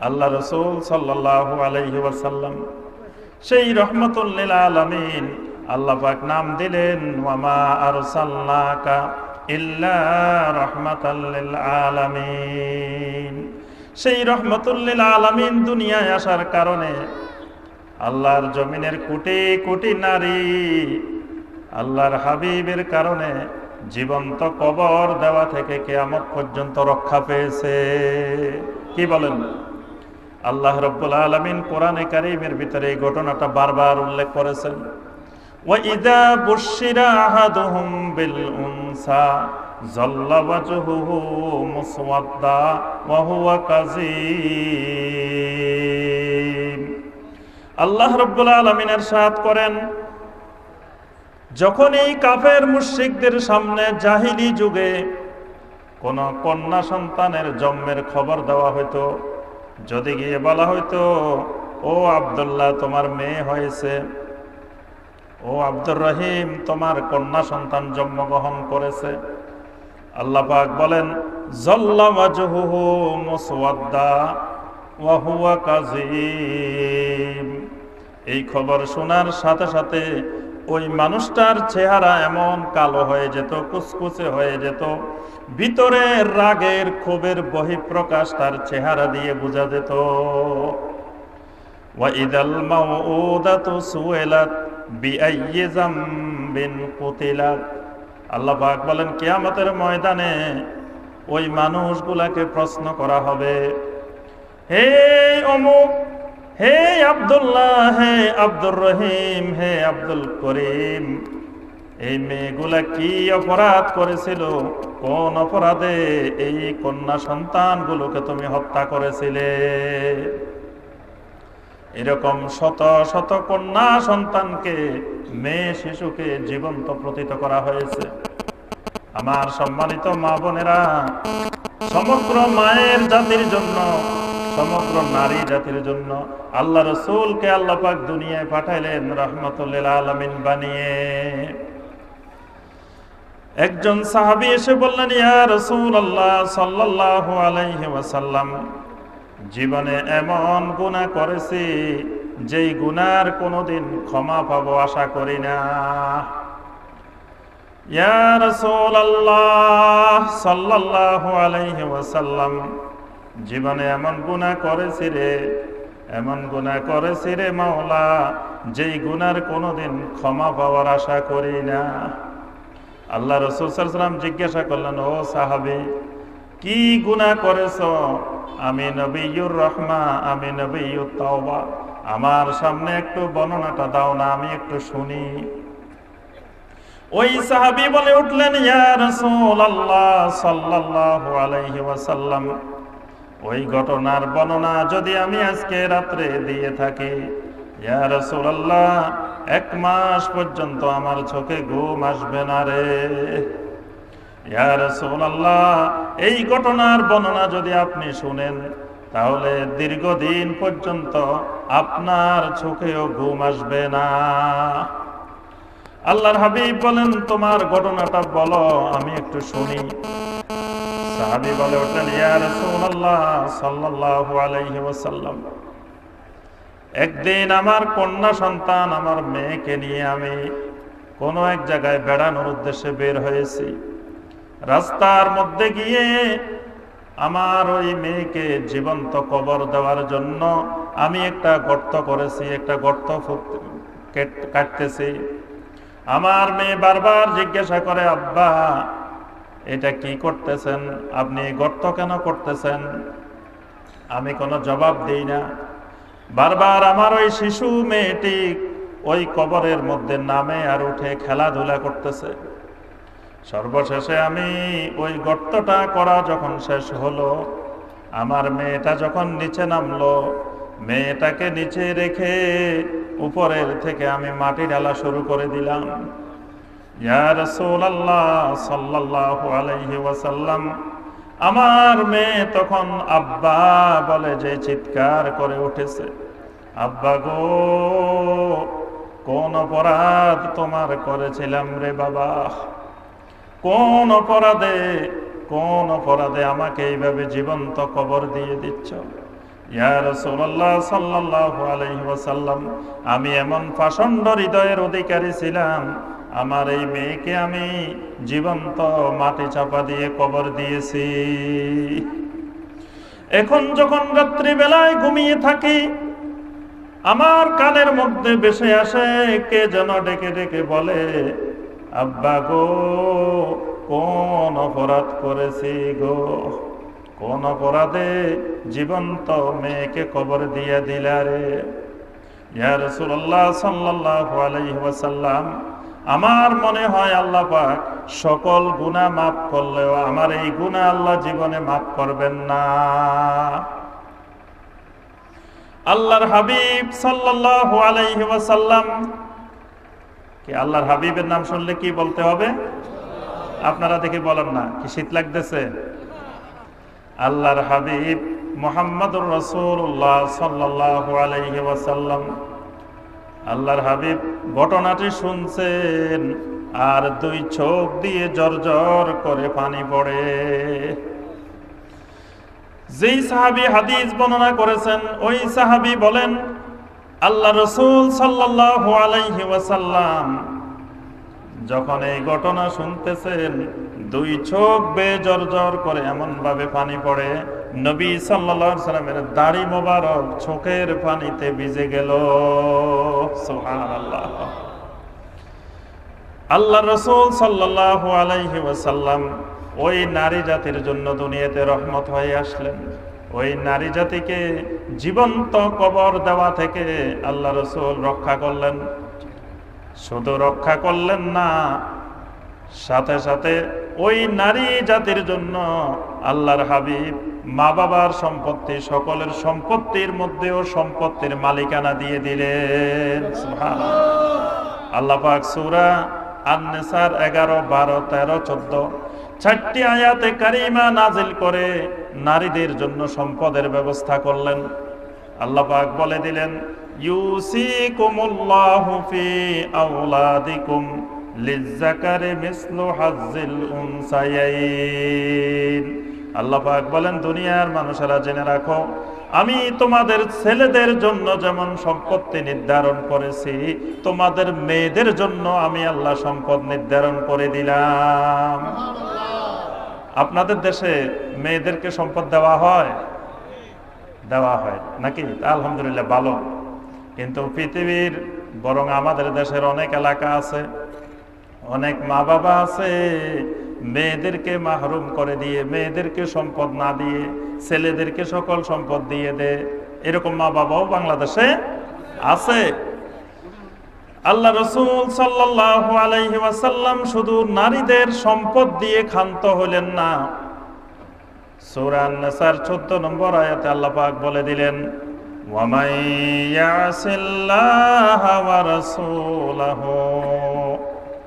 আল্লাহ রসুল সাল্লাহ আলাইহি ওয়াসাল্লাম, সেই রহমতুল্লিল আলমিন আল্লাহ পাক নাম দিলেন, ওয়ামা আরসালনাকা ইল্লা রহমাতাল্লিল আলামিন। সেই রহমতুল্লিল আলামিন দুনিয়ায় আসার কারণে আল্লাহর জমিনের কোটি কোটি নারী আল্লাহর হাবিবের কারণে জীবন্ত কবর দেওয়া থেকে কেয়ামত পর্যন্ত রক্ষা পেয়েছে। কি বলেন? আল্লাহ রব্বুল আলমিন কোরআনে কারিমের ভিতরে এই ঘটনাটা বারবার উল্লেখ করেছেন وَإِذَا بُشِّرَ أَحَدُهُم بِالْأُنثَى ظَلَّ وَجْهُهُ مُسْوَدًّا وَهُوَ كَظِيمٌ আল্লাহ রব্বুল আলমিন এরশাদ করেন যখন এই কাফের মুশরিকদের সামনে জাহিলি যুগে কোন কন্যা সন্তানের জন্মের খবর দেওয়া হইতো যদি গিয়ে বলা হইতো, ও আবদুল্লাহ, তোমার মেয়ে হয়েছে। ও আব্দুর রহিম, তোমার কন্যা সন্তান জন্মগ্রহণ করেছে। আল্লাহ পাক বলেন এই খবর শোনার সাথে সাথে ওই মানুষটার চেহারা এমন কালো হয়ে যেত কুচকুচে হয়ে যেত। ভিতরে রাগের ক্ষোভের বহিঃপ্রকাশ তার চেহারা দিয়ে বোঝা যেত। ওয়াইদাল মাউউদাতু সুইলাত বিআইয়ি যামবিন কুতিলাত। আল্লাহ পাক বলেন, কিয়ামতের ময়দানে ওই মানুষগুলাকে প্রশ্ন করা হবে, হে অমুক হে আব্দুল্লাহ, হে আব্দুর রহিম, হে আব্দুল করিম। এই মেয়েগুলা কি অপরাধ করেছিল? কোন অপরাধে এই কন্যা সন্তানগুলোকে তুমি হত্যা করেছিলে? এরকম শত শত কন্যা সন্তানকে, মেয়ে শিশুকে জীবন্ত প্রতীত করা হয়েছে। আমার সম্মানিত মা বোনেরা, সমগ্র মায়ের জাতির জন্য সমগ্র নারী জাতির জন্য আল্লাহ রসুলকে আল্লাহ পাক দুনিয়ায় পাঠাইলেন রহমতুল্লিল আলমিন বানিয়ে। একজন সাহাবি এসে বললেন রসুল আল্লাহ সাল্লাহ আলাইহি ওয়াসাল্লাম, জীবনে এমন গুণা করেছি যেই গুনার কোনোদিন ক্ষমা পাবো আশা করি না। ইয়া রাসূলুল্লাহ সাল্লাল্লাহু আলাইহি ওয়াসাল্লাম জীবনে এমন গুনাহ করেছি রে, এমন গুনাহ করেছি রে মাওলা, যেই গুনার কোনোদিন ক্ষমা পাওয়ার আশা করি না। আল্লাহ রসুল সাল্লাম জিজ্ঞাসা করলেন, ও সাহাবী, কি গুনাহ করেছ? আমি নবীর রহমা আমি নবীর তাওবা। আমার সামনে একটু বর্ণনাটা দাও না, আমি একটু শুনি। ওই সাহাবি বলে উঠলেন, ইয়া রাসূলুল্লাহ সাল্লাল্লাহু আলাইহি ওয়াসাল্লাম ওই ঘটনার বর্ণনা যদি আমি আজকে রাত্রে দিয়ে থাকি এক মাস পর্যন্ত আমার চোখে ঘুম আসবে না রে। এই ঘটনার বর্ণনা যদি আপনি শুনেন, তাহলে দীর্ঘদিন পর্যন্ত আপনার চোখেও ঘুম আসবে না। আল্লাহর হাবিব বলেন, তোমার ঘটনাটা বলো, আমি একটু শুনি। সাহাবি বলে ওঠেন ইয়া রাসূলুল্লাহ সাল্লাল্লাহু আলাইহি ওয়াসাল্লাম, একদিন আমার কন্যা সন্তান আমার মেয়েকে নিয়ে আমি কোনো এক জায়গায় বেড়ানোর উদ্দেশ্যে বের হয়েছি। রাস্তার মধ্যে গিয়ে আমার ওই মেয়েকে জীবন্ত কবর দেওয়ার জন্য আমি একটা গর্ত করেছি, একটা গর্ত কাটতেছি। আমার মেয়ে বারবার জিজ্ঞাসা করে, আব্বা এটা কি করতেছেন? আপনি গর্ত কেন করতেছেন? আমি কোনো জবাব দিই না। বারবার আমার ওই শিশু মেয়েটি ওই কবরের মধ্যে নামে আর উঠে খেলাধুলা করতেছে। সর্বশেষে আমি ওই গর্তটা করা যখন শেষ হলো, আমার মেয়েটা যখন নিচে নামলো, মেয়েটাকে নিচে রেখে উপরের থেকে আমি মাটি ঢালা শুরু করে দিলাম। আমার মেয়ে তখন আব্বা বলে যে চিৎকার করে উঠেছে। আব্বা গো, কোন অপরাধ তোমার করেছিলাম রে বাবা? কোন অপরাধে কোন অপরাধে আমাকে এইভাবে জীবন্ত কবর দিয়ে দিচ্ছ? আমি এমন পাষণ্ড হৃদয়ের অধিকারী ছিলাম আমার এই মেয়েকে আমি জীবন্ত মাটি চাপা দিয়ে কবর দিয়েছি। এখন যখন রাত্রিবেলায় ঘুমিয়ে থাকি, আমার কানের মধ্যে বেসে আসে, কে যেন ডেকে ডেকে বলে, আব্বা গো, কোন অপরাধ করেছি গো? কোন অপরাধে জীবন্ত মেয়েকে কবর দিয়ে দিলা রে? ইয়া রাসূলুল্লাহ সাল্লাল্লাহু আলাইহি ওয়াসাল্লাম আমার মনে হয় আল্লাহ পাক সকল গুনাহ মাফ করলেও আমার এই গুনাহ আল্লাহ জীবনে মাফ করবেন না। আল্লাহর হাবিব ওয়াসাল্লাম, কি আল্লাহর হাবিবের নাম শুনলে কি বলতে হবে? আপনারা দেখে বলেন না, কি শীত লাগতেছে? আল্লাহর হাবিব মোহাম্মদুর রসুল্লাহ সাল্লাল্লাহু আলাইহি ওয়াসাল্লাম আল্লাহর হাবিব ঘটনাটি শুনছেন, আর দুই চোখ দিয়ে জর্জর করে পানি পড়ে। যেই সাহাবি হাদিস বর্ণনা করেছেন, ওই সাহাবি বলেন, আল্লাহ রসুল ওয়াসাল্লাম যখন এই ঘটনা শুনতেছেন, দুই চোখ বে জর্জর করে এমন ভাবে পানি পড়ে নবী আলাইহি সাল্লামের দাড়ি মোবারক চোখের পানিতে ভিজে গেল। সুবহানাল্লাহ। আল্লাহ রসুল সাল্লাল্লাহু আলাইহি ওয়াসাল্লাম ওই নারী জাতির জন্য দুনিয়াতে রহমত হয়ে আসলেন। ওই নারী জাতিকে জীবন্ত কবর দেওয়া থেকে আল্লাহ রসুল রক্ষা করলেন। শুধু রক্ষা করলেন না, সাথে সাথে ওই নারী জাতির জন্য আল্লাহর হাবিব মা বাবার সম্পত্তি, সকলের সম্পত্তির মধ্যেও সম্পত্তির মালিকানা দিয়ে দিলেন। আল্লাহ পাক সুরা আন্নেসার এগারো, বারো, তেরো, চোদ্দ চারটি আয়াতে কারিমা নাজিল করে নারীদের জন্য সম্পদের ব্যবস্থা করলেন। আল্লাহ পাক বলে দিলেন, ইউসিকুমুল্লাহু ফি আওলাদিকুম লিজ্জাকারি মিসলু হাজ্জিল উনসায়াইন আল্লাহ পাক বলেন, দুনিয়ার মানুষেরা জেনে রাখো, আমি তোমাদের ছেলেদের জন্য যেমন সম্পত্তি নির্ধারণ করেছি, তোমাদের মেয়েদের জন্য আমি আল্লাহ সম্পদ নির্ধারণ করে দিলাম। আপনাদের দেশে মেয়েদেরকে সম্পদ দেওয়া হয়? দেওয়া হয় নাকি? আলহামদুলিল্লাহ ভালো। কিন্তু পৃথিবীর, বরং আমাদের দেশের অনেক এলাকা আছে অনেক মা বাবা আছে, মেয়েদেরকে মাহরুম করে দিয়ে, মেয়েদেরকে সম্পদ না দিয়ে, ছেলেদেরকে সকল সম্পদ দিয়ে দে। এরকম মা বাবাও বাংলাদেশে আছে। আল্লাহ রসুল ওয়াসাল্লাম শুধু নারীদের সম্পদ দিয়ে ক্ষান্ত হলেন না। সূরা আন-নাসার 14 নম্বর আয়াতে আল্লাহ বলে দিলেন ওয়ামাই ইয়াসিল্লাহা ওয়া রাসূলাহু।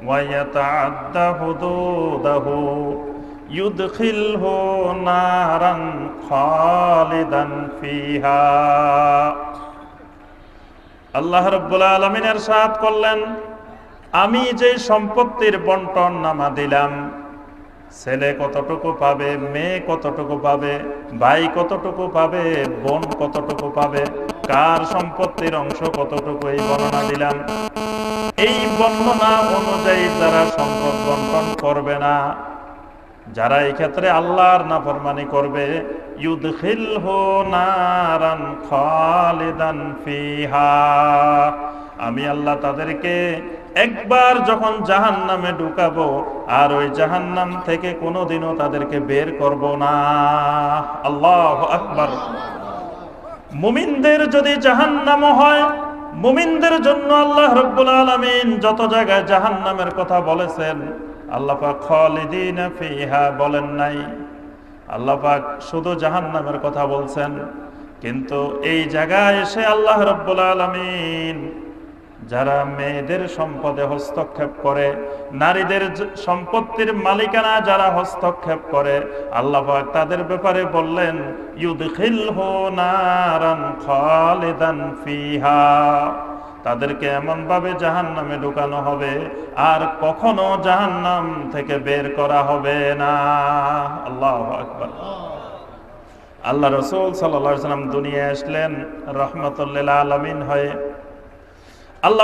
ইয়াতাআদ্দা হুদুদাহু ইউদখিলহু নারান খালিদান ফিহা। আল্লাহ রব্বুল আলমিনের সাথ করলেন, আমি যে সম্পত্তির বন্টন নামা দিলাম, ছেলে কতটুকু পাবে, মেয়ে কতটুকু পাবে, ভাই কতটুকু পাবে, বোন কতটুকু পাবে, কার সম্পত্তির অংশ কতটুকু এই বর্ণনা দিলাম। এই বর্ণনা অনুযায়ী যারা সম্পদ বন্টন করবে না, যারা এই ক্ষেত্রে আল্লাহর নাফরমানি করবে আমি আল্লাহ তাদেরকে একবার যখন জাহান নামে ঢুকাবো, আর ওই জাহান্নাম থেকে কোনোদিনও তাদেরকে বের করব না। আল্লাহ আকবার। মুমিনদের যদি জাহান্নাম হয় মুমিনদের জন্য আল্লাহ রব্বুল আলমিন যত জায়গায় জাহান নামের কথা বলেছেন, আল্লাহ খলিদিন ফিহা বলেন নাই। আল্লাপাক শুধু শুধু জাহান্নামের কথা বলছেন, কিন্তু এই জায়গায় এসে আল্লাহ রব্বুল আলমিন যারা মেয়েদের সম্পদে হস্তক্ষেপ করে, নারীদের সম্পত্তির মালিকানা যারা হস্তক্ষেপ করে, আল্লাহ তাদের ব্যাপারে বললেন ফিহা। তাদেরকে এমন ভাবে জাহান নামে ঢুকানো হবে, আর কখনো জাহান নাম থেকে বের করা হবে না। আল্লাহ আকবর। আল্লাহ রসুল সাল্লাম দুনিয়া আসলেন রহমতুল্লাহ আলমিন হয়ে।